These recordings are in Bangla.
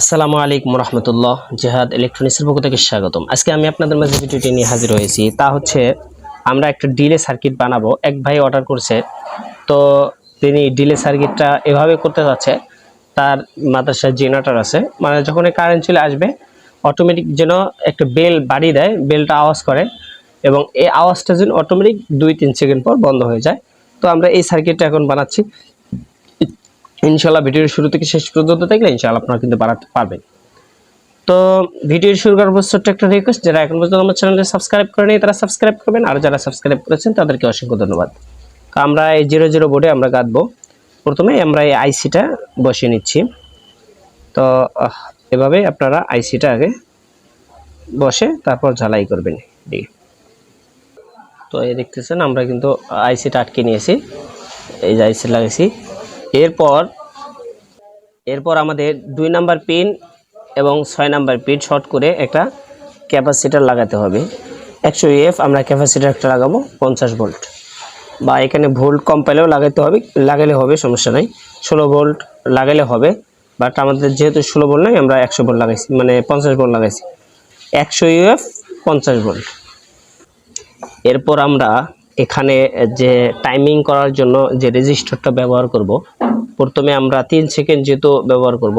আসসালামু আলাইকুম রহমতুল্লাহ, জেহাদ ইলেকট্রনিক্সের পক্ষ থেকে স্বাগতম। আজকে আমি আপনাদের মাঝে ভিডিওটি নিয়ে হাজির হয়েছি, তা হচ্ছে আমরা একটা ডিলে সার্কিট বানাবো। এক ভাই অর্ডার করছে, তো তিনি ডিলে সার্কিটটা এভাবে করতে যাচ্ছে, তার মাদ্রাসার জেনারেটর আছে। মানে যখন কারেন্ট চলে আসবে অটোমেটিক যেন একটা বেল বাড়ি দেয় বেলটা আওয়াজ করে, এবং এই আওয়াজটা যেন অটোমেটিক দুই তিন সেকেন্ড পর বন্ধ হয়ে যায়। তো আমরা এই সার্কিটটা এখন বানাচ্ছি। ইনশাল্লাহ ভিডিওর শুরু থেকে শেষ পর্যন্ত দেখলে ইনশাল্লাহ আপনারা কিন্তু বাড়াতে পারবেন। তো ভিডিও শুরু করার পর ছোট্ট একটা রিকোয়েস্ট যারা এখন পর্যন্ত আমার চ্যানেলটি সাবস্ক্রাইব করেনি তারা সাবস্ক্রাইব করবেন, আর যারা সাবস্ক্রাইব করেছেন তাদেরকে অসংখ্য ধন্যবাদ। আমরা এই জিরো জিরো বোর্ডে আমরা গাঁথবো প্রথমে আমরা এই আইসিটা বসিয়ে নিচ্ছি। তো এভাবে আপনারা আইসিটা আগে বসে তারপর ঝালাই করবেন তো এই দেখতেছেন, আমরা কিন্তু আইসিটা আটকে নিয়েছি। এই যে আইসি লাগাইছি। এরপর এরপর আমাদের দুই নাম্বার পিন এবং ছয় নাম্বার পিন শর্ট করে একটা ক্যাপাসিটার লাগাতে হবে। একশো এফ আমরা ক্যাপাসিটার একটা লাগাবো পঞ্চাশ ভোল্ট। বা এখানে ভোল্ট কম পেলেও লাগাতে হবে, লাগালে হবে, সমস্যা নাই। ষোলো ভোল্ট লাগালে হবে, বাট আমাদের যেহেতু ষোলো ভোল্ট নাই, আমরা একশো ভোল্ট লাগাইছি মানে পঞ্চাশ ভোল্ট লাগাইছি। একশো ইউএফ পঞ্চাশ ভোল্ট। এরপর আমরা এখানে যে টাইমিং করার জন্য যে রেজিস্টারটা ব্যবহার করব, প্রথমে আমরা তিন সেকেন্ড যেহেতু ব্যবহার করব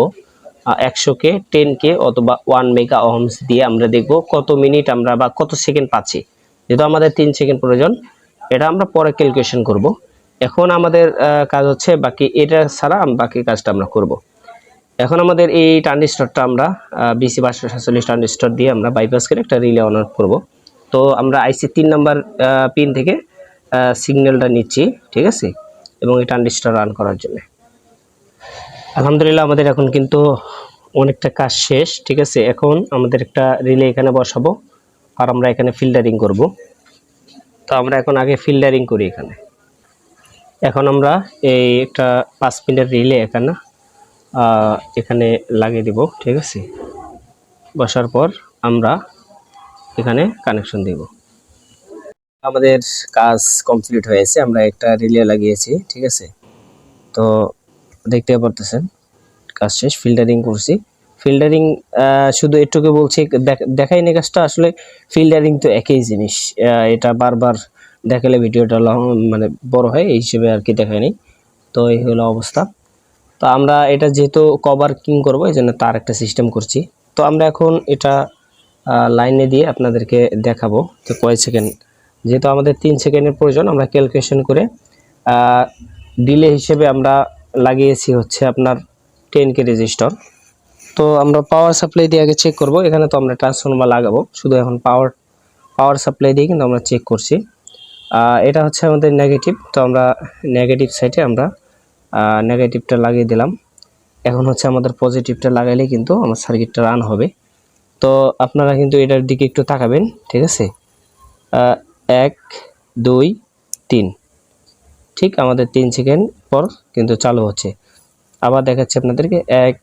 একশো কে টেন কে অথবা ওয়ান মেগা ওহমস দিয়ে আমরা দেখব কত মিনিট আমরা বা কত সেকেন্ড পাচ্ছি। যেহেতু আমাদের তিন সেকেন্ড প্রয়োজন, এটা আমরা পরে ক্যালকুলেশন করব। এখন আমাদের কাজ হচ্ছে বাকি এটা ছাড়া বাকি কাজটা আমরা করব। এখন আমাদের এই ট্রানজিস্টরটা আমরা বিসি পাঁচশো সাতচল্লিশ ট্রানজিস্টর দিয়ে আমরা বাইপাস করে একটা রিলে অন করব। তো আমরা আইসি তিন নাম্বার পিন থেকে সিগন্যালটা নিচ্ছি, ঠিক আছে? এবং এই ট্রানজিস্টর রান করার জন্য। আলহামদুলিল্লাহ আমাদের এখন কিন্তু অনেকটা কাজ শেষ, ঠিক আছে? এখন আমাদের একটা রিলে এখানে বসাবো, আর আমরা এখানে ফিল্টারিং করব। তো আমরা এখন আগে ফিল্টারিং করি এখানে। এখন আমরা এই একটা পাঁচ মিনিটের রিলে এখানে এখানে লাগিয়ে দিব, ঠিক আছে? বসার পর আমরা এখানে কানেকশন দেব। আমাদের কাজ কমপ্লিট হয়েছে, আমরা একটা রিলে লাগিয়েছি, ঠিক আছে? তো দেখতে পারতেছেন, কাজ শেষ ফিল্টারিং করছি। ফিল্টারিং শুধু এটুকু বলছি, দেখ- দেখাইনি কাজটা, আসলে ফিল্টারিং তো একই জিনিস। এটা বারবার দেখালে ভিডিওটা লং- মানে বড় হয়, এই হিসেবে আর কি দেখায়নি। তো এই হলো অবস্থা। তো আমরা এটা যেহেতু কভার কিং করব, এই জন্য তার একটা সিস্টেম করছি। তো আমরা এখন এটা লাইনে দিয়ে আপনাদেরকে দেখাবো। যে কয় সেকেন্ড? যেহেতু আমাদের তিন সেকেন্ডের প্রয়োজন, আমরা ক্যালকুলেশন করে ডিলে হিসেবে আমরা লাগিয়েছি হচ্ছে আপনার টেন কে রেজিস্টার। তো আমরা পাওয়ার সাপ্লাই দিয়ে আগে চেক করব। এখানে তো আমরা ট্রান্সফর্মার লাগাবো, শুধু এখন পাওয়ার পাওয়ার সাপ্লাই দিয়ে কিন্তু আমরা চেক করছি। এটা হচ্ছে আমাদের নেগেটিভ তো আমরা নেগেটিভ সাইডে আমরা নেগেটিভটা লাগিয়ে দিলাম। এখন হচ্ছে আমাদের পজিটিভটা লাগাইলে কিন্তু আমার সার্কিটটা রান হবে। তো আপনারা কিন্তু এটার দিকে একটু তাকাবেন, ঠিক আছে? এক, দুই, তিন। ঠিক আমাদের তিন সেকেন্ড পর কিন্তু চালু হচ্ছে। আবার দেখাচ্ছি আপনাদেরকে, এক,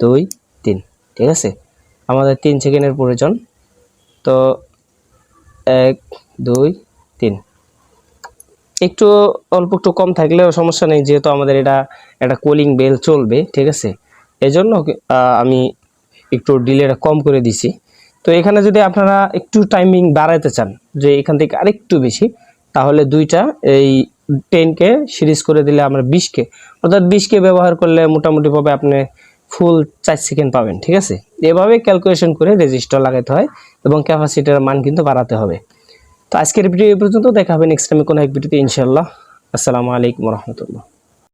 দুই, তিন। ঠিক আছে? আমাদের তিন সেকেন্ডের প্রয়োজন। তো এক, দুই, তিন। একটু, অল্প একটু কম থাকলেও সমস্যা নেই, যেহেতু আমাদের এটা, একটা কুলিং বেল চলবে, ঠিক আছে? এজন্য আমি একটু ডিলেটা কম করে দিছি। তো এখানে যদি আপনারা একটু টাইমিং বাড়াইতে চান, যে এখান থেকে আরেকটু বেশি, তাহলে দুইটা এই টেনকে সিরিজ করে দিলে আমরা বিশকে অর্থাৎ বিশকে ব্যবহার করলে মোটামুটিভাবে আপনি ফুল চার সেকেন্ড পাবেন, ঠিক আছে? এভাবে ক্যালকুলেশন করে রেজিস্টার লাগাতে হয় এবং ক্যাপাসিটির মান কিন্তু বাড়াতে হবে। তো আজকের ভিডিও এই পর্যন্ত, দেখা হবে নেক্সট টাইমে কোনো এক ভিডিওতে ইনশাল্লাহ আসসালামু আলাইকুম রহমতুল্লাহ।